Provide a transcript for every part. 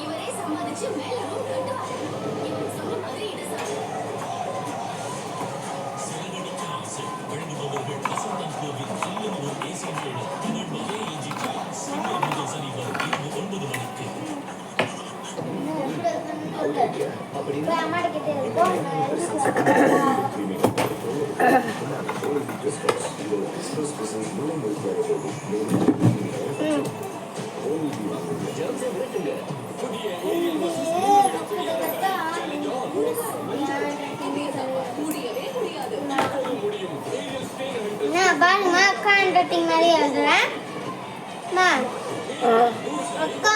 இவரே சம்பாதிச்சு மேல ரூம் ஹண்ட்ரட்டிங் மாதிரி எழுதுறேன் அக்கா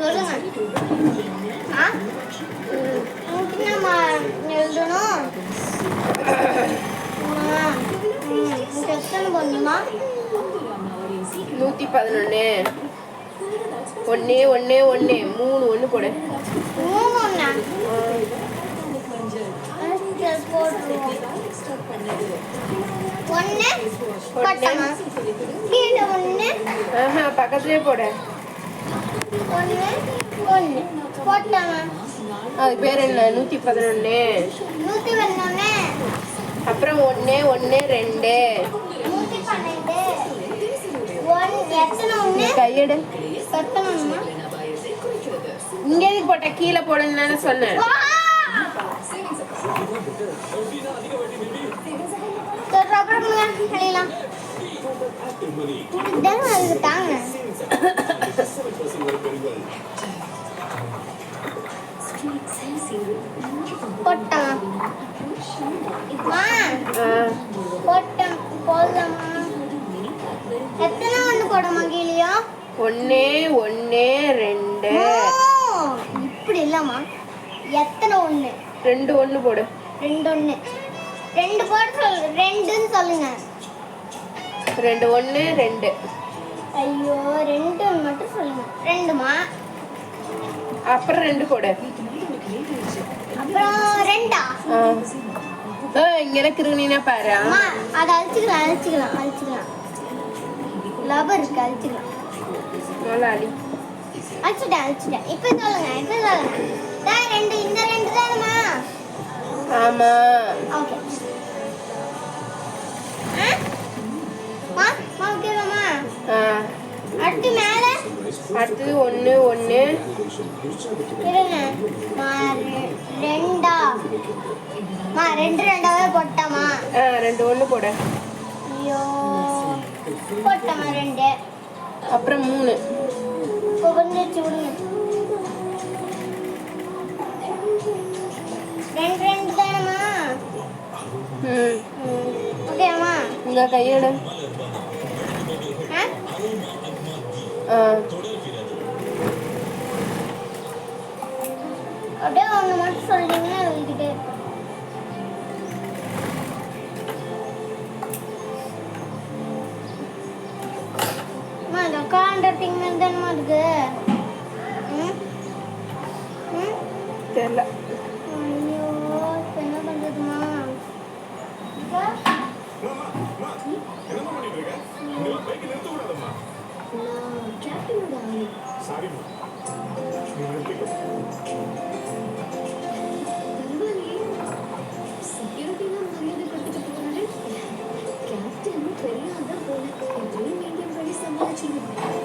ஒண்ணா சரி, போட்டுருவோம் ஒன்று போட்டோமா? கீழே ஒன்று ஆஹா பக்கத்துலேயே போடு. அது பேர் என்ன? நூற்றி பதினொன்று நூற்றி அப்புறம் ஒன்று ஒன்று ரெண்டு. கையெடு. இங்கே எதுக்கு போட்ட? கீழே போடுன்னு சொன்னேன். அப்புறம் போட்டான் போடலாமா எத்தனை ஒன்று போடமா கீழியோ ஒன்று ஒன்று ரெண்டு இப்படி இல்லம்மா எத்தனை ஒன்று ரெண்டு ஒன்று போடு ரெண்டு ஒன்று ரெண்டு போட சொல்லு ரெண்டுன்னு சொல்லுங்க. ரெண்டு ஒன்று ரெண்டு. ஐயோ ரெண்டு மட்டும் சொல்லுங்க. ரெண்டுமா? அப்புறம் ரெண்டு போடு. அப்புறம் ரெண்டா? இங்க எனக்கு இருக்குன்னா பாரு. அதை அழிச்சுக்கலாம் அழிச்சுக்கலாம் அழிச்சுக்கலாம். லவர் இருக்கு அழிச்சுக்கலாம். நல்லா அடி அழிச்சிட்டேன் அழிச்சிட்டேன். இப்போ சொல்லுங்க இப்போ சொல்லுங்க. ரெண்டு இந்த ரெண்டு தானம்மா? ஆமா. ஓகே. அடுத்தது ஒன்று ஒன்று ரெண்டா? ரெண்டு ரெண்டாவே போட்டமா? ஆ ரெண்டு ஒன்று போடு. ஐயோ. போட்டமா ரெண்டு? அப்புறம் மூணு. கொஞ்சம் விடுங்க. ரெண்டு ரெண்டு தானம்மா? ம். ஓகேம்மா? இங்க கையெடு ஆ ஆ அப்படியே ஒன்று மட்டும் சொல்லிட்டீங்கன்னா எழுதிக்கிட்டே இருப்பேன். பண்ணி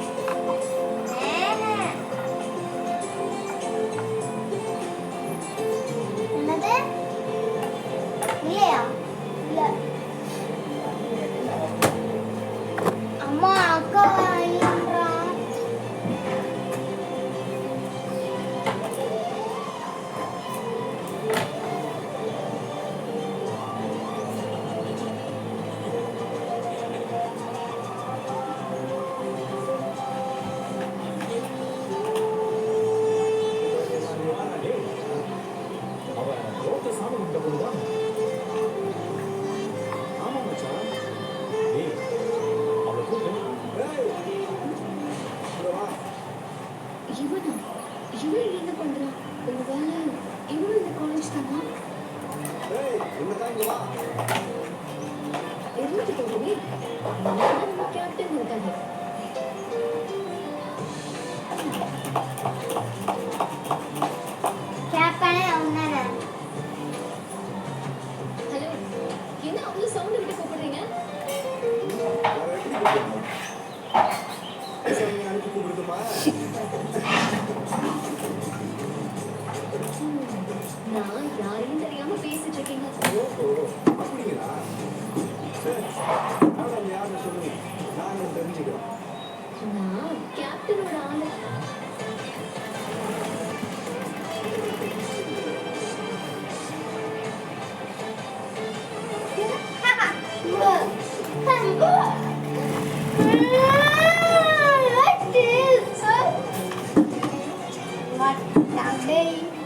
இவள் என்ன பண்றா ஒரு வேலை இவளும் இந்த காலேஜ் தானா தெரிஞ்சு போகுமே நம்ம கேப்டன் இருக்காங்க நான் கேப்டனோட ஆளு What is What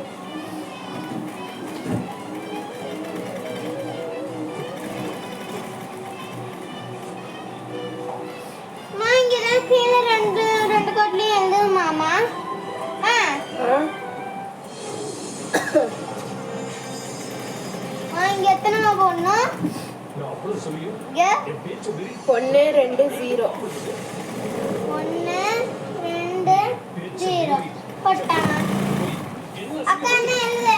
ஒன்று ரெண்டு ஜீரோ ஒன்று ரெண்டு ஜீரோ போட்டாங்க அக்கா என்ன எழுது?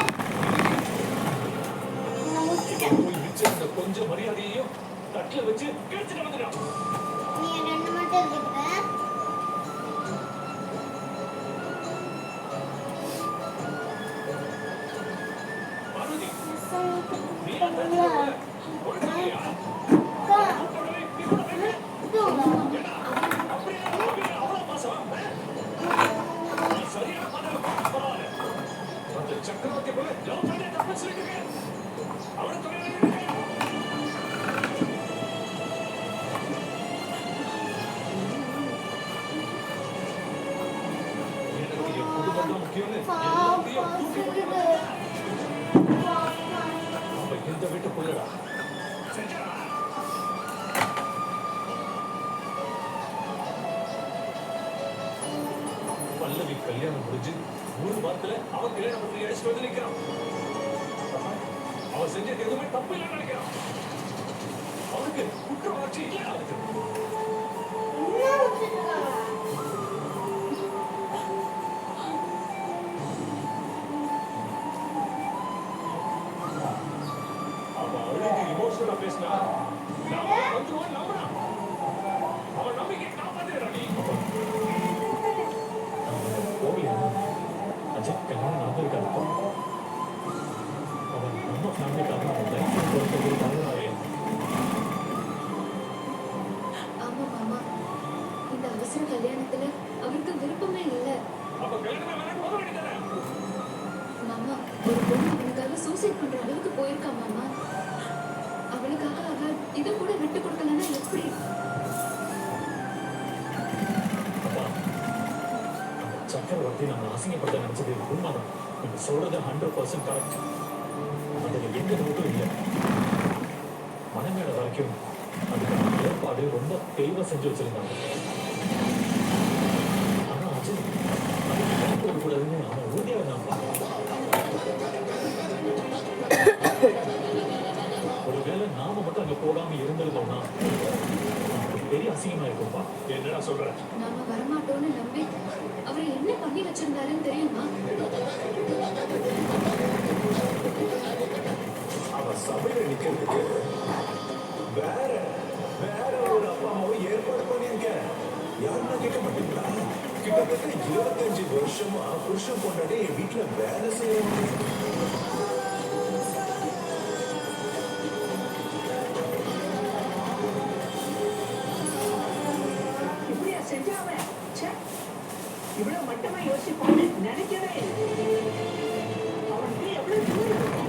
கொஞ்சம் மரியாதையையும் தட்டில வச்சு கிழிச்சிட்டு வந்துடும் நீ ரெண்டு மட்டும் எழுதிக்கிட்ட பார்வதி பல்லவி கல்யாணம் முடிஞ்சு மூணு வாரத்துல அவன் கல்யாணம் பண்ணி அடிச்சுட்டு வந்து நிற்கிறான் அவன் செஞ்சது எதுவுமே தப்பு இல்லைன்னு நினைக்கிறான். அவனுக்கு குற்றவாட்சி இல்லை அவருக்கு சூசைட் பண்ற அளவுக்கு போயிருக்கா மாமா? அவளுக்காக அவ இதை கூட விட்டு கொடுக்கலன்னா எப்படி? அப்பா, அந்த சக்கரவர்த்தி நம்ம அசிங்கப்படுத்த நினைச்சது உண்மைதான். நீங்க சொல்றது ஹண்ட்ரட் பர்சன்ட் கரெக்ட் அதுல எந்த டவுட்டும் இல்லை. மனமேட வரைக்கும் அதுக்கான ஏற்பாடு ரொம்ப தெளிவா செஞ்சு வச்சிருந்தாங்க. ஆனா அஜய் அதுக்கு வாய்ப்பு அசிங்கமா இருக்கும்பா என்னடா சொல்ற? நாம வரமாட்டோம்னு நம்பி அவர் என்ன பண்ணி வச்சிருந்தாருன்னு தெரியுமா? அவ சபையில நிக்கிறதுக்கு வேற வேற ஒரு அப்பா அம்மாவும் ஏற்பாடு பண்ணியிருக்க யாருன்னா கேட்க மாட்டீங்களா? கிட்டத்தட்ட இருபத்தஞ்சு வருஷமா புருஷன் கொண்டாடி என் வீட்டுல வேலை செய்யறவங்க. இவ்வளவு மட்டமா யோசிப்பான்னு நினைக்கவே அவனுக்கு எவ்வளவு